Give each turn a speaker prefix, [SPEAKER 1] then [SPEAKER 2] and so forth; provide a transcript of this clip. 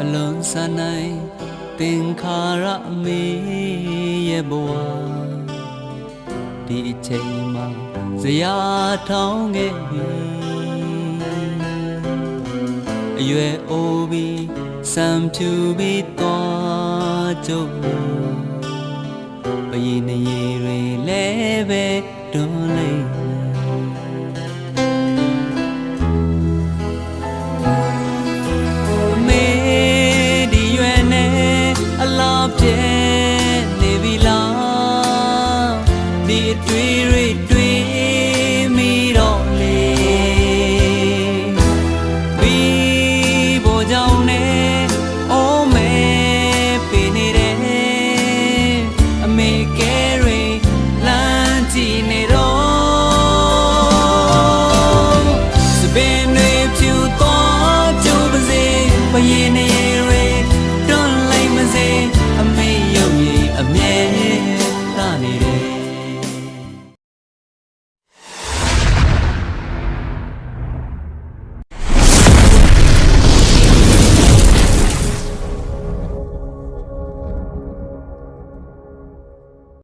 [SPEAKER 1] မလွန်ဆန်နိုင်သင်္ခါရအမေရဲ့ဘဝဒီအချိန်မှာဇရာထောင်းခဲ့ပြီအရွယ်အိုပြီးစံဖြူပြီးသွားကြုံဘယင်းနေရီလဲပဲတွန်းလိမ့် ပြဲနေပြီလားဒီအတွေ့တွေတွေ့